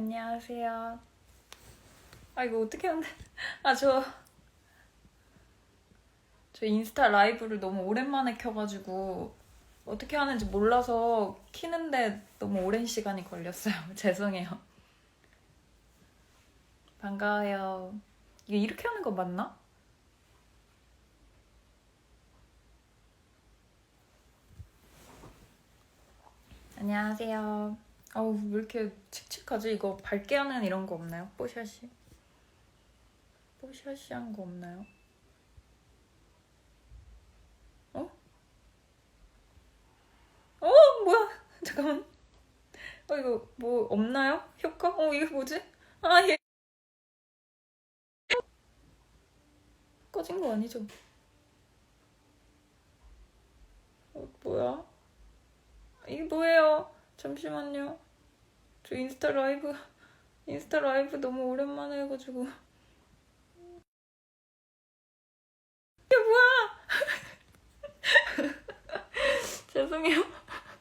안녕하세요. 아 이거 어떻게 하는데? 아 저 저 인스타 라이브를 너무 오랜만에 켜가지고 어떻게 하는지 몰라서 키는데 너무 오랜 시간이 걸렸어요. 죄송해요. 반가워요. 이게 이렇게 하는 거 맞나? 안녕하세요. 어우, 왜 이렇게 칙칙하지? 이거 밝게 하는 이런 거 없나요? 뽀샤시? 뽀샤시 한 거 없나요? 어? 어, 뭐야? 잠깐만. 어, 이거 뭐 없나요? 효과? 어, 이게 뭐지? 아, 얘. 꺼진 거 아니죠? 어, 뭐야? 이게 뭐예요? 잠시만요. 저 인스타 라이브, 인스타 라이브 너무 오랜만에 해가지고. 이게 뭐야? 죄송해요.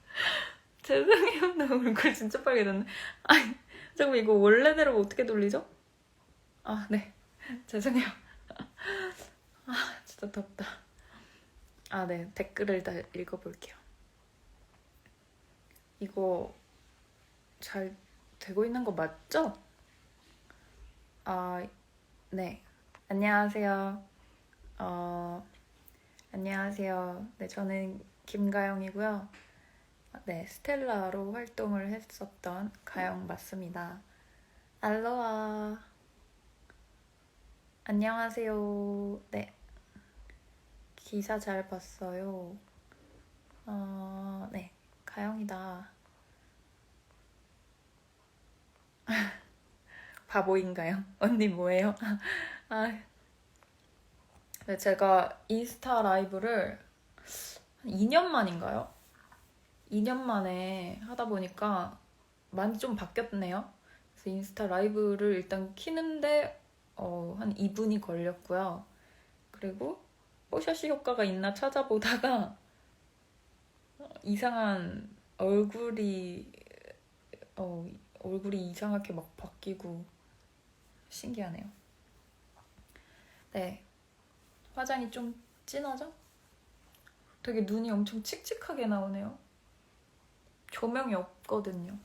죄송해요. 나 얼굴 진짜 빨개졌네. 아니, 잠깐만, 이거 원래대로 어떻게 돌리죠? 아, 네. 죄송해요. 아, 진짜 덥다. 아, 네. 댓글을 다 읽어볼게요. 이거 잘 되고 있는 거 맞죠? 아, 네. 안녕하세요. 어, 안녕하세요. 네, 저는 김가영이고요. 네, 스텔라로 활동을 했었던 가영 맞습니다. 알로하. 안녕하세요. 네. 기사 잘 봤어요. 어, 네. 가영이다. 바보인가요? 언니 뭐예요? 아, 네, 제가 인스타 라이브를 한 2년 만인가요? 2년 만에 하다 보니까 많이 좀 바뀌었네요. 그래서 인스타 라이브를 일단 키는데 어, 한 2분이 걸렸고요. 그리고 뽀샤시 효과가 있나 찾아보다가 이상한 얼굴이 어, 얼굴이 이상하게 막 바뀌고 신기하네요. 네. 화장이 좀 진하죠? 되게 눈이 엄청 칙칙하게 나오네요. 조명이 없거든요.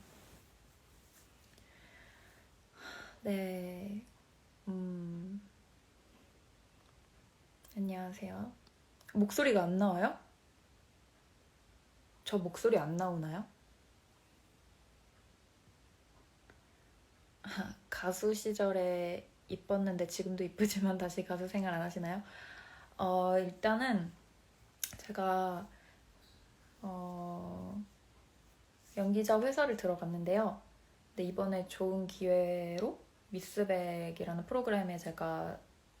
네. 음. 안녕하세요. 목소리가 안 나와요? 저 목소리 안 나오나요? 가수 시절에 이뻤는데 지금도 이쁘지만 다시 가수 생활 안 하시나요? 어, 일단은 제가 어, 연기자 회사를 들어갔는데요. 근데 이번에 좋은 기회로 미스백이라는 프로그램에 제가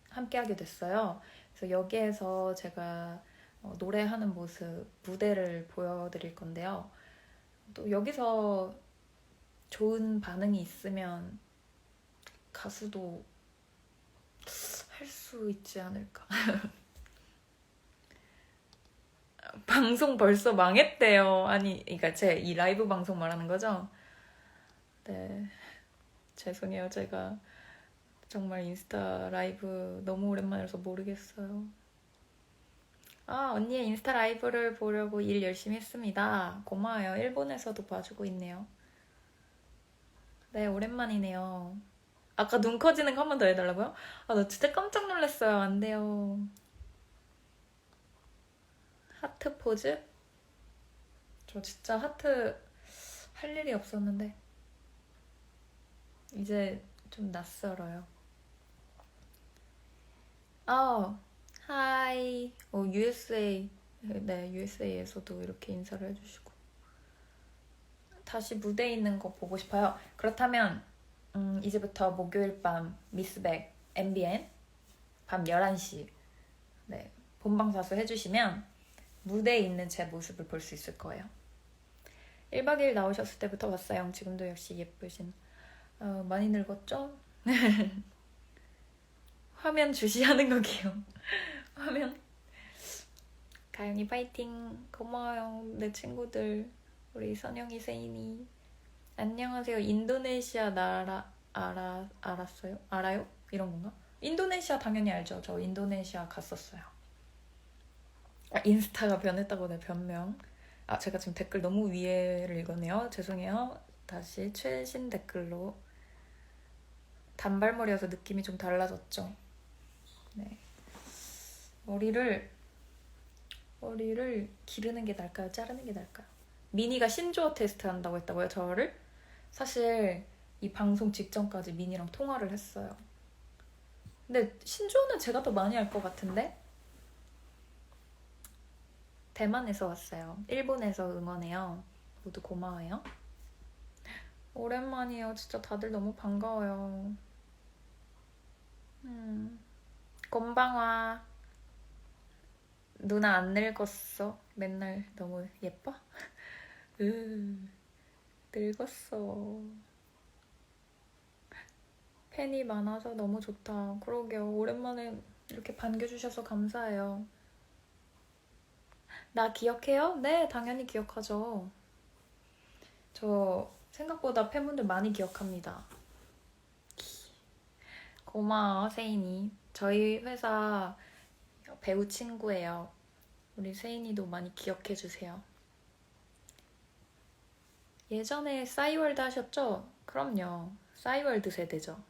함께하게 됐어요. 그래서 여기에서 제가 어, 노래하는 모습, 무대를 보여드릴 건데요. 또 여기서 좋은 반응이 있으면 가수도 할 수 있지 않을까. 방송 벌써 망했대요. 아니, 그러니까 제 이 라이브 방송 말하는 거죠? 네. 죄송해요. 제가 정말 인스타 라이브 너무 오랜만이라서 모르겠어요. 아, 언니의 인스타 라이브를 보려고 일 열심히 했습니다. 고마워요. 일본에서도 봐주고 있네요. 네, 오랜만이네요. 아까 눈 커지는 거 한 번 더 해달라고요? 아, 나 진짜 깜짝 놀랐어요. 안 돼요. 하트 포즈? 저 진짜 하트 할 일이 없었는데. 이제 좀 낯설어요. 아, 하이. 어, USA. 네, USA에서도 이렇게 인사를 해주시고. 다시 무대에 있는 거 보고 싶어요. 그렇다면 음, 이제부터 목요일 밤 미스백 MBN 밤 11시 네, 본방사수 해주시면 무대에 있는 제 모습을 볼 수 있을 거예요. 1박 2일 나오셨을 때부터 봤어요. 지금도 역시 예쁘신 어, 많이 늙었죠? 화면 주시하는 거게요. 화면 가연이 파이팅 고마워요 내 친구들 우리 선영이 세인이 안녕하세요. 인도네시아 나라 알아 알았어요? 알아요? 이런 건가? 인도네시아 당연히 알죠. 저 인도네시아 갔었어요. 아, 인스타가 변했다고 내 변명. 아 제가 지금 댓글 너무 위에를 읽었네요. 죄송해요. 다시 최신 댓글로 단발머리여서 느낌이 좀 달라졌죠. 네. 머리를 머리를 기르는 게 나을까요? 자르는 게 나을까요? 미니가 신조어 테스트 한다고 했다고요, 저를? 사실 이 방송 직전까지 미니랑 통화를 했어요. 근데 신조어는 제가 더 많이 알 것 같은데? 대만에서 왔어요. 일본에서 응원해요. 모두 고마워요. 오랜만이에요. 진짜 다들 너무 반가워요. 음, 곤방와. 누나 안 늙었어. 맨날 너무 예뻐? 으, 늙었어. 팬이 많아서 너무 좋다. 그러게요. 오랜만에 이렇게 반겨주셔서 감사해요. 나 기억해요? 네, 당연히 기억하죠. 저 생각보다 팬분들 많이 기억합니다. 고마워, 세인이. 저희 회사 배우 친구예요. 우리 세인이도 많이 기억해 주세요. 예전에 싸이월드 하셨죠? 그럼요. 싸이월드 세대죠.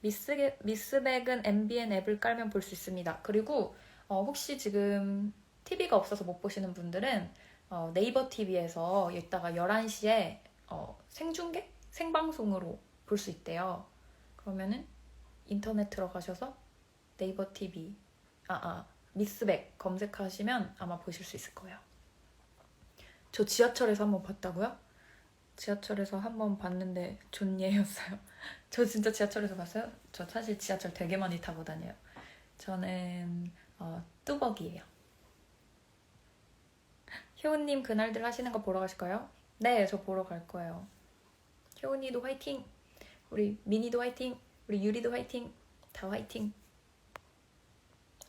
미스게, 미스백은 MBN 앱을 깔면 볼 수 있습니다. 그리고 어, 혹시 지금 TV가 없어서 못 보시는 분들은 어, 네이버 TV에서 이따가 11시에 어, 생중계? 생방송으로 볼 수 있대요. 그러면은 인터넷 들어가셔서 네이버 TV, 아, 아, 미스백 검색하시면 아마 보실 수 있을 거예요. 저 지하철에서 한번 봤다고요? 지하철에서 한번 봤는데 존예였어요. 저 진짜 지하철에서 봤어요? 저 사실 지하철 되게 많이 타고 다녀요. 저는 어, 뚜벅이에요. 효은님 그날들 하시는 거 보러 가실까요? 네, 저 보러 갈 거예요. 효은이도 화이팅! 우리 미니도 화이팅! 우리 유리도 화이팅! 다 화이팅!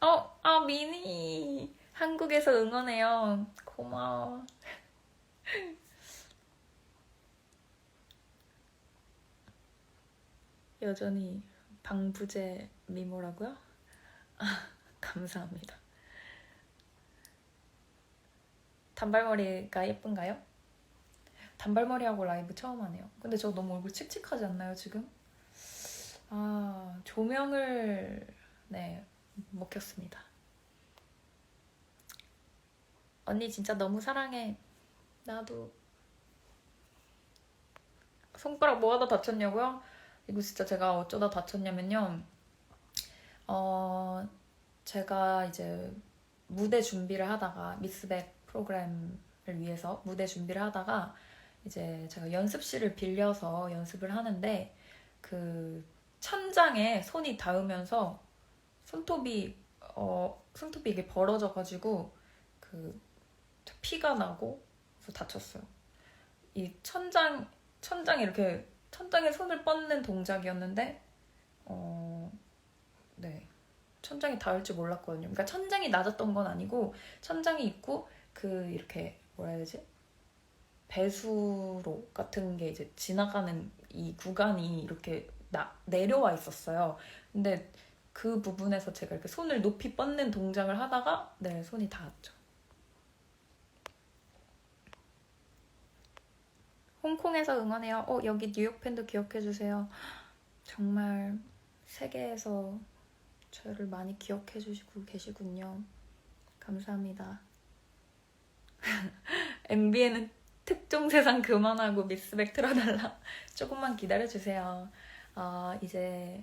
어, 아 미니! 한국에서 응원해요. 고마워. 여전히 방부제 미모라고요? 아, 감사합니다. 단발머리가 예쁜가요? 단발머리하고 라이브 처음 하네요. 근데 저 너무 얼굴 칙칙하지 않나요, 지금? 아, 조명을, 네, 못 켰습니다. 언니 진짜 너무 사랑해. 나도. 손가락 뭐 하다 다쳤냐고요? 이거 진짜 제가 어쩌다 다쳤냐면요. 어, 제가 이제 무대 준비를 하다가 미스백 프로그램을 위해서 무대 준비를 하다가 이제 제가 연습실을 빌려서 연습을 하는데 그 천장에 손이 닿으면서 손톱이 어 손톱이 이게 벌어져 가지고 그 피가 나고 다쳤어요. 이 천장 천장에 이렇게 천장에 손을 뻗는 동작이었는데 어 네. 천장이 닿을 줄 몰랐거든요. 그러니까 천장이 낮았던 건 아니고 천장이 있고 그 이렇게 뭐라 해야 되지? 배수로 같은 게 이제 지나가는 이 구간이 이렇게 나, 내려와 있었어요. 근데 그 부분에서 제가 이렇게 손을 높이 뻗는 동작을 하다가 네 손이 닿았죠. 홍콩에서 응원해요. 어 여기 뉴욕 팬도 기억해 주세요. 정말 세계에서 저를 많이 기억해 주시고 계시군요. 감사합니다. MBN은 특종 세상 그만하고 미스백 틀어달라. 조금만 기다려 주세요. 어, 이제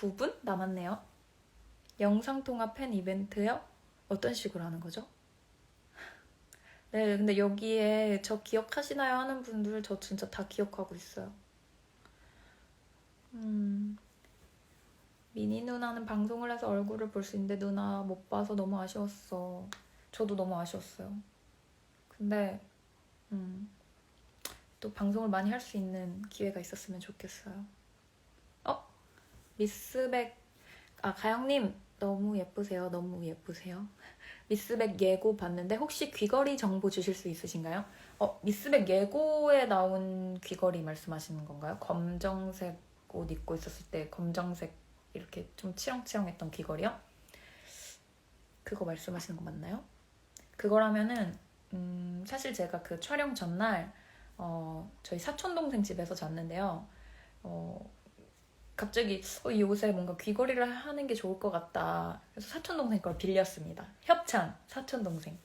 19분 남았네요. 영상통화 팬 이벤트요? 어떤 식으로 하는 거죠? 네, 근데 여기에 저 기억하시나요? 하는 분들 저 진짜 다 기억하고 있어요. 음, 미니 누나는 방송을 해서 얼굴을 볼 수 있는데 누나 못 봐서 너무 아쉬웠어. 저도 너무 아쉬웠어요. 근데 음, 또 방송을 많이 할 수 있는 기회가 있었으면 좋겠어요. 어? 미스백 아 가영님 너무 예쁘세요. 너무 예쁘세요. 미스백 예고 봤는데 혹시 귀걸이 정보 주실 수 있으신가요? 어, 미스백 예고에 나온 귀걸이 말씀하시는 건가요? 검정색 옷 입고 있었을 때 검정색 이렇게 좀 치렁치렁했던 귀걸이요? 그거 말씀하시는 거 맞나요? 그거라면은 음, 사실 제가 그 촬영 전날 어, 저희 사촌 동생 집에서 잤는데요. 어, 갑자기 어, 이 옷에 뭔가 귀걸이를 하는 게 좋을 것 같다. 그래서 사촌 동생 걸 빌렸습니다. 협찬 사촌 동생.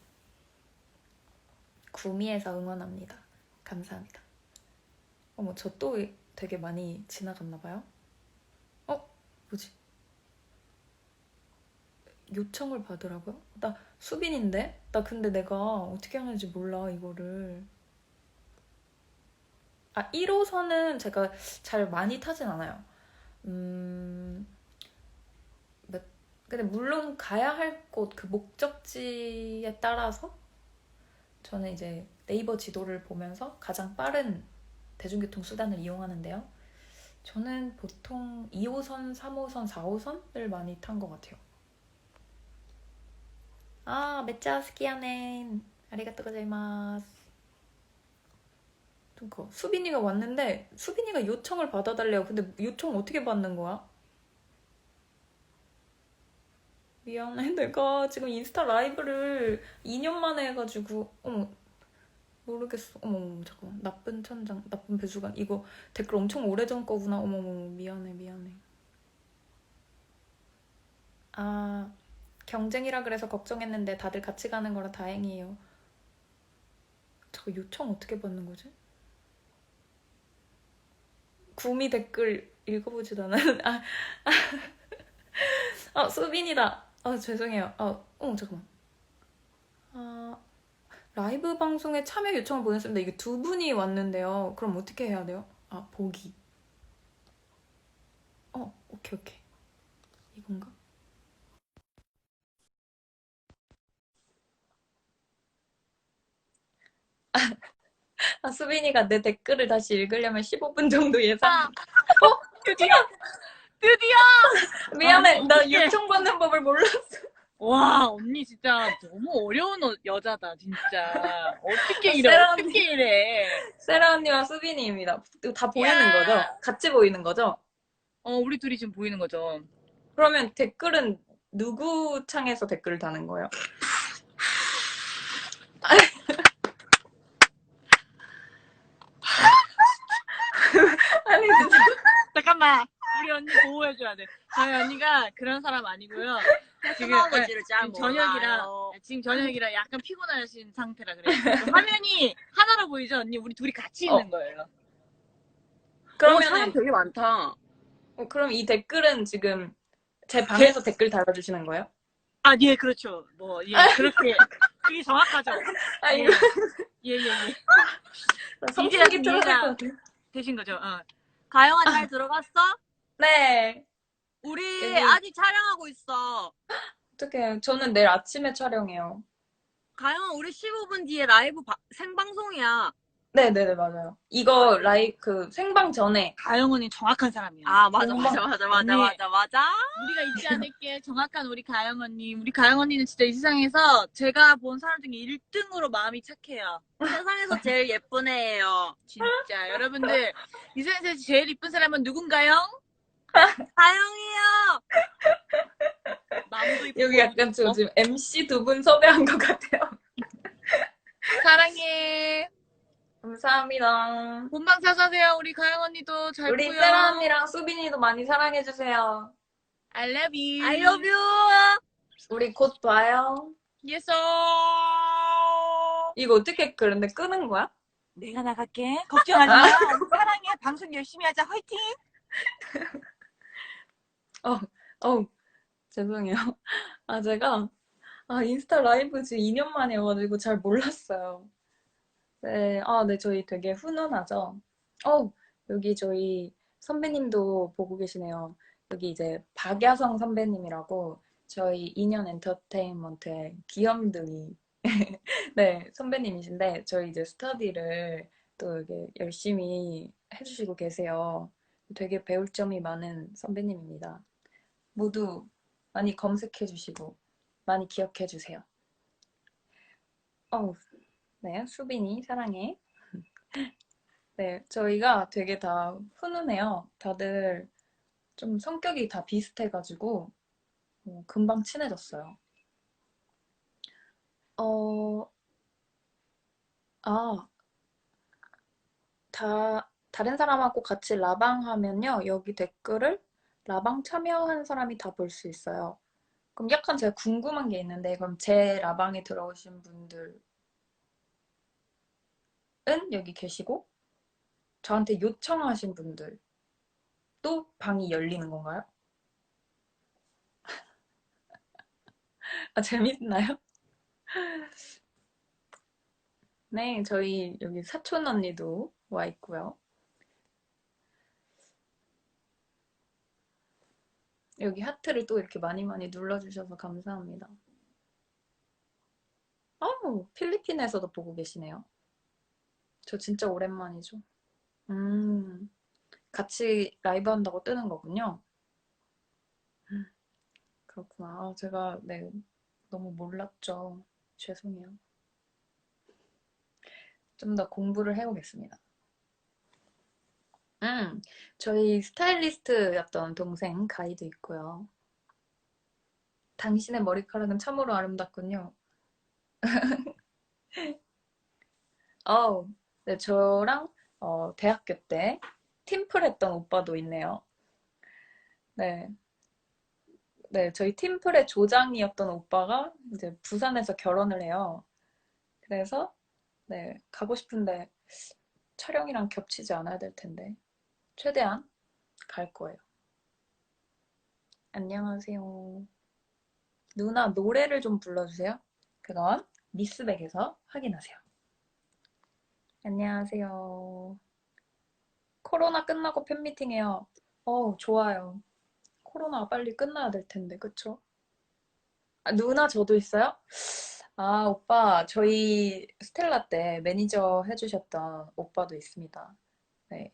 구미에서 응원합니다. 감사합니다. 어머 저 또 되게 많이 지나갔나 봐요. 어 뭐지? 요청을 받으라고요? 나 수빈인데? 나 근데 내가 어떻게 하는지 몰라 이거를. 아 1호선은 제가 잘 많이 타진 않아요. 음, 몇- 근데 물론 가야 할 곳, 그 목적지에 따라서 저는 이제 네이버 지도를 보면서 가장 빠른 대중교통 수단을 이용하는데요. 저는 보통 2호선, 3호선, 4호선을 많이 탄 것 같아요. 아, 메짜 스키야넨. 아리가또 고자이마스. 그러니까 수빈이가 왔는데 수빈이가 요청을 받아달래요. 근데 요청 어떻게 받는 거야? 미안해. 내가 지금 인스타 라이브를 2년 만에 해가지고 어머 모르겠어. 어머 잠깐만 나쁜 천장 나쁜 배수관 이거 댓글 엄청 오래전 거구나. 어머 어머 미안해 미안해. 아 경쟁이라 그래서 걱정했는데 다들 같이 가는 거라 다행이에요. 저 요청 어떻게 받는 거지? 구미 댓글 읽어보지도 않았는데 아, 아, 아 수빈이다. 아 죄송해요. 아, 어 잠깐만. 아 라이브 방송에 참여 요청을 보냈습니다. 이게 두 분이 왔는데요. 그럼 어떻게 해야 돼요? 아 보기. 어 오케이 오케이. 이건가? 아 수빈이가 내 댓글을 다시 읽으려면 15분 정도 예상 어? 드디어 드디어 미안해 아, 나 어떡해. 요청 받는 법을 몰랐어 와 언니 진짜 너무 어려운 어- 여자다 진짜 어떻게 이래 세라 어떻게 이래 세라 언니와 수빈이입니다. 다 보이는 야. 거죠? 같이 보이는 거죠? 어 우리 둘이 지금 보이는 거죠 그러면 댓글은 누구 창에서 댓글을 다는 거예요? 아니 진짜 잠깐만 우리 언니 보호해줘야 돼. 저희 언니가 그런 사람 아니고요. 지금 네, 잘 지금 저녁이라 몰라요. 지금 저녁이라 약간 피곤하신 상태라 그래요. 화면이 하나로 보이죠 언니? 우리 둘이 같이 어. 있는 거예요. 그러면 사람 되게 많다. 어, 그럼 이 댓글은 지금 제 방에서 댓글 달아주시는 거예요? 아 예 그렇죠. 뭐 예 그렇게 그게 정확하죠. 아 이거 예 예 예. 성격이 이해가- 들어갈 것 같아. 되신 거죠. 어. 가영아 잘 들어갔어? 네. 우리 여기- 아직 촬영하고 있어. 어떻게 저는 내일 아침에 촬영해요. 가영아 우리 15분 뒤에 라이브 바- 생방송이야. 네네네 맞아요. 이거 라이 그 생방 전에 가영 언니 정확한 사람이야 아 맞아. 맞아 맞아 맞아 언니. 맞아 맞아. 우리가 잊지 않을게 정확한 우리 가영 언니 우리 가영 언니는 진짜 이 세상에서 제가 본 사람 중에 1등으로 마음이 착해요 세상에서 제일 예쁜 애예요. 진짜 여러분들 이 세상에서 제일 이쁜 사람은 누군가요? 가영이요. 마음도 이쁘고 여기 약간 저 지금 MC 두 분 섭외한 것 같아요. 사랑해 감사합니다. 본방 사사세요 우리 가영 언니도 잘 우리 보여 세라 언니랑 수빈이도 많이 사랑해주세요. I love you I love you. 우리 곧 봐요. yes sir. 이거 어떻게 그런데 끄는 거야? 내가 나갈게. 걱정하지 마. 사랑해. 방송 열심히 하자. 화이팅! 어우, 죄송해요. 아, 제가, 아, 인스타 라이브 지금 2년 만에 여가지고 잘 몰랐어요. 네, 아, 네, 저희 되게 훈훈하죠? 어우, 여기 저희 선배님도 보고 계시네요. 여기 이제 박야성 선배님이라고 저희 2년 엔터테인먼트의 귀염둥이, 네, 선배님이신데, 저희 이제 스터디를 또 이게 열심히 해주시고 계세요. 되게 배울 점이 많은 선배님입니다. 모두 많이 검색해 주시고 많이 기억해 주세요. 어우, 네, 수빈이 사랑해. 네, 저희가 되게 다 훈훈해요. 다들 좀 성격이 다 비슷해가지고 어, 금방 친해졌어요. 어, 아, 다, 다른 사람하고 같이 라방 하면요. 여기 댓글을 라방 참여한 사람이 다 볼 수 있어요. 그럼 약간 제가 궁금한 게 있는데, 그럼 제 라방에 들어오신 분들 은 여기 계시고, 저한테 요청하신 분들도 방이 열리는 건가요? 아, 재밌나요? 네, 저희 여기 사촌 언니도 와 있고요. 여기 하트를 또 이렇게 많이 많이 눌러주셔서 감사합니다. 어우, 필리핀에서도 보고 계시네요. 저 진짜 오랜만이죠. 음, 같이 라이브 한다고 뜨는 거군요. 음, 그렇구나. 아, 제가, 네, 너무 몰랐죠. 죄송해요. 좀 더 공부를 해오겠습니다. 음, 저희 스타일리스트였던 동생 가이도 있고요. 당신의 머리카락은 참으로 아름답군요. 어우, 네, 저랑 어, 대학교 때 팀플 했던 오빠도 있네요. 네. 네, 저희 팀플의 조장이었던 오빠가 이제 부산에서 결혼을 해요. 그래서 네, 가고 싶은데 촬영이랑 겹치지 않아야 될 텐데 최대한 갈 거예요. 안녕하세요. 누나 노래를 좀 불러주세요. 그건 미스백에서 확인하세요. 안녕하세요. 코로나 끝나고 팬미팅해요. 어, 좋아요. 코로나가 빨리 끝나야 될 텐데, 그쵸? 아, 누나 저도 있어요? 아, 오빠, 저희 스텔라 때 매니저 해주셨던 오빠도 있습니다. 네.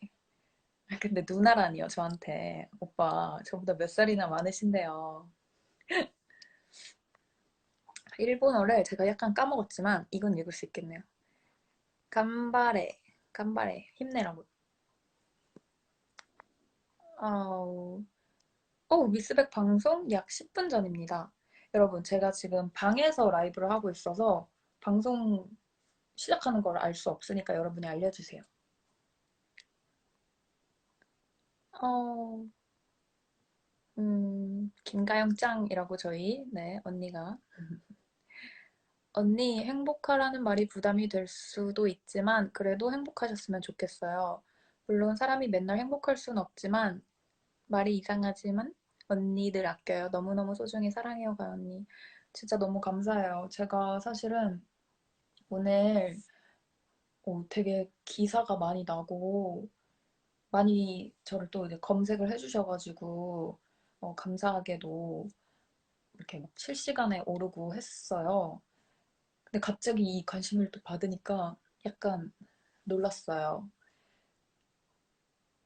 아, 근데 누나라니요, 저한테. 오빠, 저보다 몇 살이나 많으신데요. 일본어를 제가 약간 까먹었지만, 이건 읽을 수 있겠네요. 간바레, 간바레, 힘내라고. 어, 어, 미스백 방송 약 10분 전입니다. 여러분, 제가 지금 방에서 라이브를 하고 있어서 방송 시작하는 걸 알 수 없으니까 여러분이 알려주세요. 어, 음, 김가영 짱이라고 저희, 네, 언니가. 언니, 행복하라는 말이 부담이 될 수도 있지만, 그래도 행복하셨으면 좋겠어요. 물론 사람이 맨날 행복할 순 없지만, 말이 이상하지만, 언니들 아껴요. 너무너무 소중히 사랑해요, 가연 언니. 진짜 너무 감사해요. 제가 사실은 오늘 어, 되게 기사가 많이 나고, 많이 저를 또 이제 검색을 해주셔가지고, 어, 감사하게도 이렇게 막 실시간에 오르고 했어요. 근데 갑자기 이 관심을 또 받으니까 약간 놀랐어요.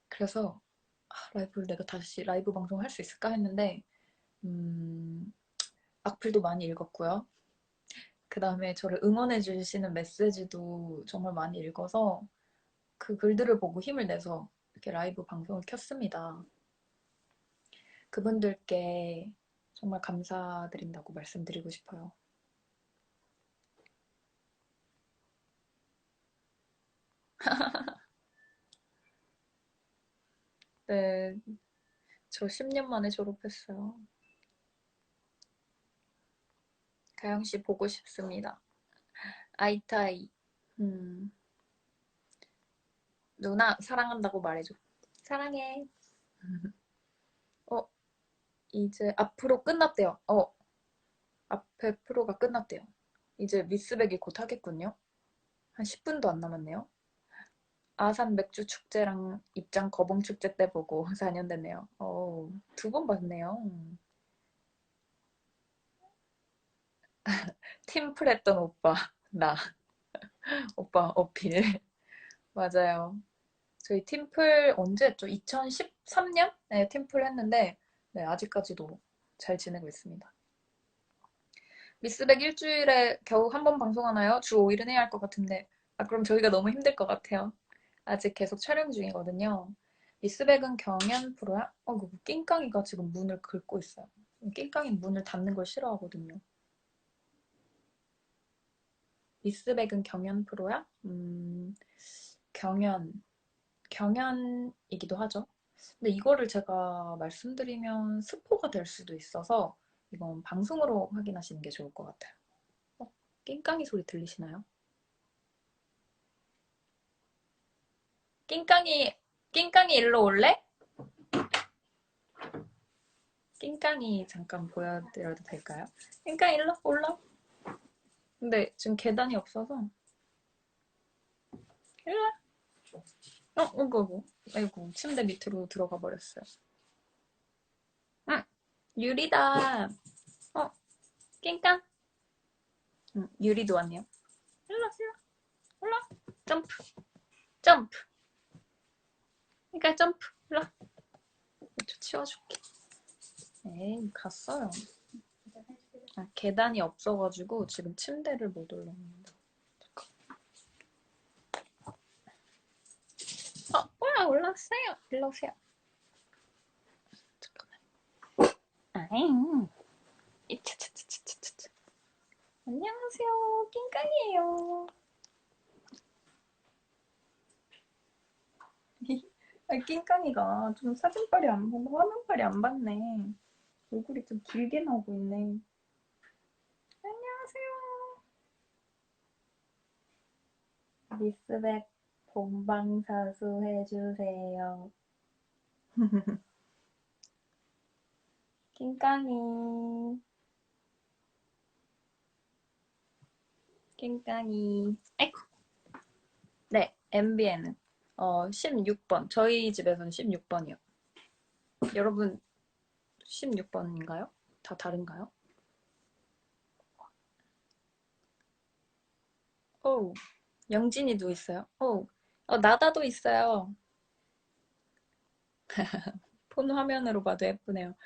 그래서 아, 라이브를 내가 다시 라이브 방송할 수 있을까 했는데 음, 악플도 많이 읽었고요. 그 다음에 저를 응원해 주시는 메시지도 정말 많이 읽어서 그 글들을 보고 힘을 내서 이렇게 라이브 방송을 켰습니다. 그분들께 정말 감사드린다고 말씀드리고 싶어요. 네, 저 10년 만에 졸업했어요. 가영 씨 보고 싶습니다. 아이타이. 음. 누나 사랑한다고 말해줘. 사랑해. 어, 이제 앞으로 끝났대요. 어, 앞에 프로가 끝났대요. 이제 미스백이 곧 하겠군요. 한 10분도 안 남았네요. 아산 맥주 축제랑 입장 거봉 축제 때 보고 4년 됐네요. 어, 두 번 봤네요. 팀플 했던 오빠, 나. 오빠 어필. 맞아요. 저희 팀플 언제 했죠? 2013년? 네, 팀플 했는데, 네, 아직까지도 잘 지내고 있습니다. 미스백 일주일에 겨우 한 번 방송하나요? 주 5일은 해야 할 것 같은데. 아, 그럼 저희가 너무 힘들 것 같아요. 아직 계속 촬영 중이거든요. 미스백은 경연 프로야? 어, 그 낑깡이가 지금 문을 긁고 있어요. 낑깡이 문을 닫는 걸 싫어하거든요. 미스백은 경연 프로야? 음, 경연, 경연이기도 하죠. 근데 이거를 제가 말씀드리면 스포가 될 수도 있어서 이건 방송으로 확인하시는 게 좋을 것 같아요. 어, 낑깡이 소리 들리시나요? 낑깡이, 낑깡이 일로 올래? 낑깡이 잠깐 보여드려도 될까요? 낑깡이 일로 올라. 근데 지금 계단이 없어서 일로 와. 어, 어구, 어구. 아이고, 침대 밑으로 들어가 버렸어요. 응, 유리다. 어, 낑깡. 응, 유리도 왔네요. 일로, 일로, 올라. 점프, 점프. 그러니까 점프, 일로. 저 치워줄게. 에이, 갔어요. 아, 계단이 없어가지고 지금 침대를 못 올라옵니다. 어, 뭐야, 올라왔어요. 일로 오세요. 잠깐만. 아잉. 안녕하세요. 낑깡이에요. 아, 낑깡이가 좀 사진빨이 안 보고 화면빨이 안 봤네. 얼굴이 좀 길게 나오고 있네. 안녕하세요. 미스백 본방사수 해주세요. 낑깡이. 낑깡이. 아이고. 네, MBN은 어, 16번. 저희 집에서는 16번이요. 여러분 16번인가요? 다 다른가요? 오, 영진이도 있어요. 오, 어, 나다도 있어요. 폰 화면으로 봐도 예쁘네요.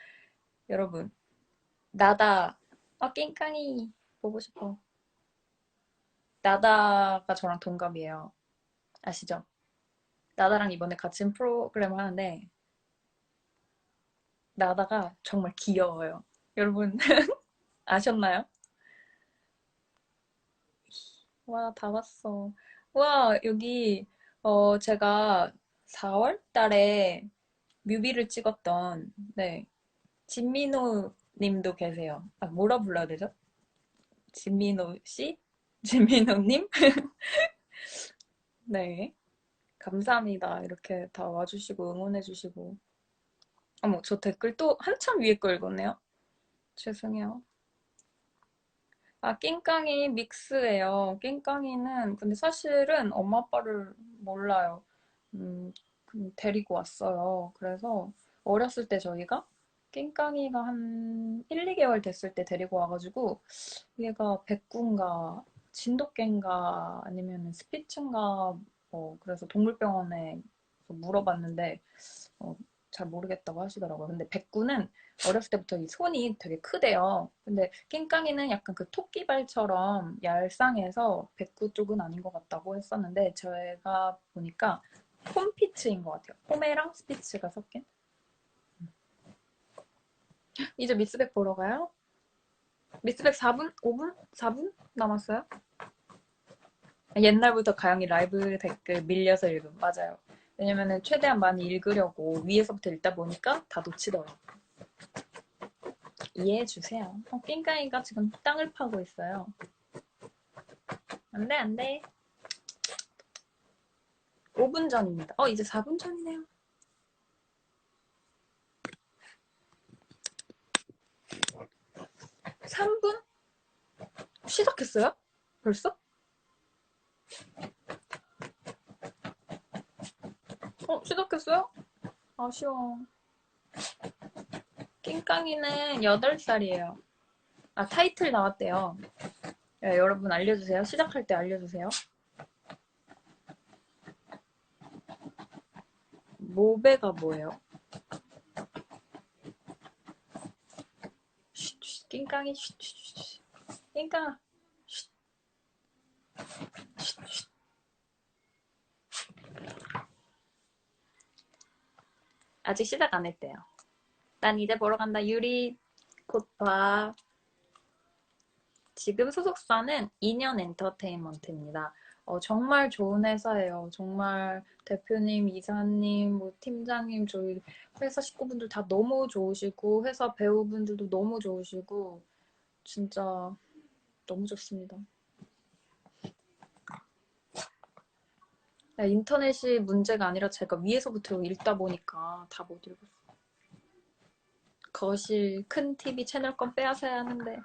여러분, 나다, 어, 낑깡이 보고 싶어. 나다가 저랑 동갑이에요. 아시죠? 나다랑 이번에 같이 프로그램을 하는데, 나다가 정말 귀여워요. 여러분, 아셨나요? 와, 다 봤어. 와, 여기, 어, 제가 4월 달에 뮤비를 찍었던, 네, 진민호 님도 계세요. 아, 뭐라 불러야 되죠? 진민호 씨? 진민호 님? 네. 감사합니다. 이렇게 다 와주시고 응원해주시고. 어머, 저 댓글 또 한참 위에 거 읽었네요. 죄송해요. 아, 낑깡이 믹스예요. 낑깡이는 근데 사실은 엄마 아빠를 몰라요. 음, 그 데리고 왔어요. 그래서 어렸을 때 저희가 낑깡이가 한 1, 2개월 됐을 때 데리고 와가지고 얘가 백구인가 진돗개인가 아니면 스피츠인가 뭐 그래서 동물병원에 물어봤는데 어, 잘 모르겠다고 하시더라고요. 근데 백구는 어렸을 때부터 이 손이 되게 크대요. 근데 낑깡이는 약간 그 토끼발처럼 얄쌍해서 백구 쪽은 아닌 것 같다고 했었는데 제가 보니까 폼피츠인 것 같아요. 포메랑 스피츠가 섞인. 이제 미스백 보러 가요? 미스백 4분? 5분? 4분 남았어요? 옛날부터 가영이 라이브 댓글 밀려서 읽음. 맞아요. 왜냐면은 최대한 많이 읽으려고 위에서부터 읽다 보니까 다 놓치더라고요. 이해해 주세요. 어, 낑깡이가 지금 땅을 파고 있어요. 안 돼, 안 돼. 5분 전입니다. 어, 이제 4분 전이네요. 삼분 시작했어요? 벌써? 어, 시작했어요? 아쉬워. 낑깡이는 8살이에요. 아, 타이틀 나왔대요. 야, 여러분 알려주세요. 시작할 때 알려주세요. 모베가 뭐예요? 낑깡이. 낑깡아. 아직 시작 안 했대요. 난 이제 보러 간다. 유리 곧 봐. 지금 소속사는 2년 엔터테인먼트입니다. 어, 정말 좋은 회사예요. 정말 대표님, 이사님, 뭐 팀장님, 저희 회사 식구분들 다 너무 좋으시고 회사 배우분들도 너무 좋으시고 진짜 너무 좋습니다. 네, 인터넷이 문제가 아니라 제가 위에서부터 읽다 보니까 다 못 읽었어요. 거실 큰 TV 채널권 빼앗아야 하는데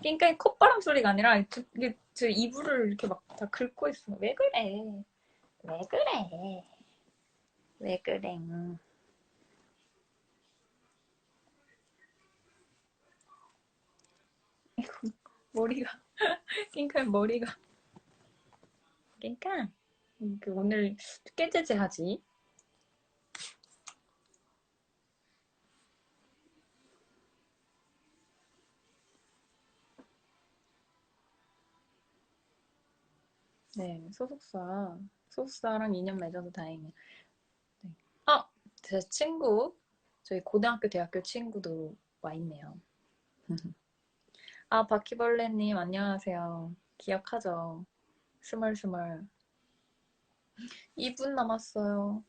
그러니까 콧바람 소리가 아니라 저- 저 이불을 이렇게 막 다 긁고 있어. 왜 그래? 왜 그래? 왜 그래? 머리가 낑까의 머리가 낑까 그 오늘 깨제제 하지? 네, 소속사. 소속사랑 인연 맺어서 다행이에요. 네. 어, 제 친구, 저희 고등학교, 대학교 친구도 와 있네요. 아, 바퀴벌레님, 안녕하세요. 기억하죠? 스멀스멀. 2분 남았어요.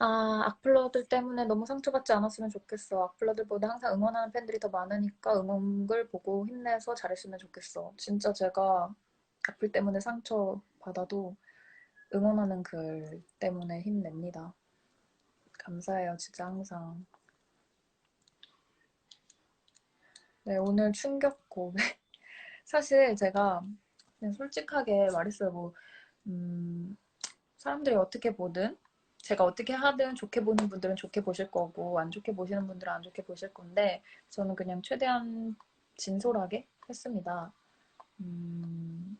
아, 악플러들 때문에 너무 상처받지 않았으면 좋겠어. 악플러들보다 항상 응원하는 팬들이 더 많으니까 응원글 보고 힘내서 잘했으면 좋겠어. 진짜 제가 악플 때문에 상처 받아도 응원하는 글 때문에 힘냅니다. 감사해요, 진짜 항상. 네, 오늘 충격 고백. 사실 제가 그냥 솔직하게 말했어요. 뭐, 음, 사람들이 어떻게 보든, 제가 어떻게 하든 좋게 보는 분들은 좋게 보실 거고, 안 좋게 보시는 분들은 안 좋게 보실 건데, 저는 그냥 최대한 진솔하게 했습니다. 음,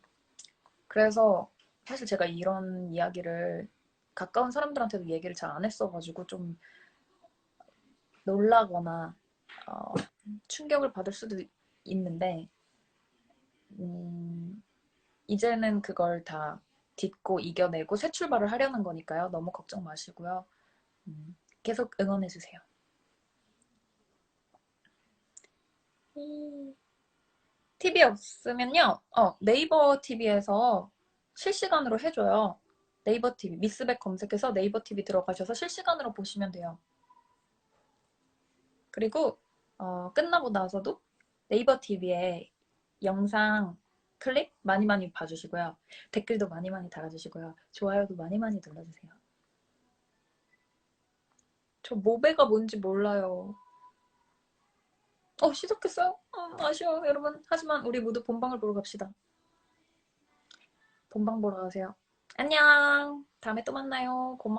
그래서 사실 제가 이런 이야기를 가까운 사람들한테도 얘기를 잘 안 했어가지고 좀 놀라거나 어, 충격을 받을 수도 있는데 음, 이제는 그걸 다 딛고 이겨내고 새 출발을 하려는 거니까요. 너무 걱정 마시고요. 음, 계속 응원해 주세요. TV 없으면요, 어, 네이버 TV에서 실시간으로 해줘요. 네이버 TV, 미스백 검색해서 네이버 TV 들어가셔서 실시간으로 보시면 돼요. 그리고 어, 끝나고 나서도 네이버 TV에 영상 클립 많이 많이 봐주시고요. 댓글도 많이 많이 달아주시고요. 좋아요도 많이 많이 눌러주세요. 저 모베가 뭔지 몰라요. 어, 시작했어요? 아, 아쉬워요, 여러분. 하지만 우리 모두 본방을 보러 갑시다. 본방 보러 가세요. 안녕. 다음에 또 만나요. 고마워.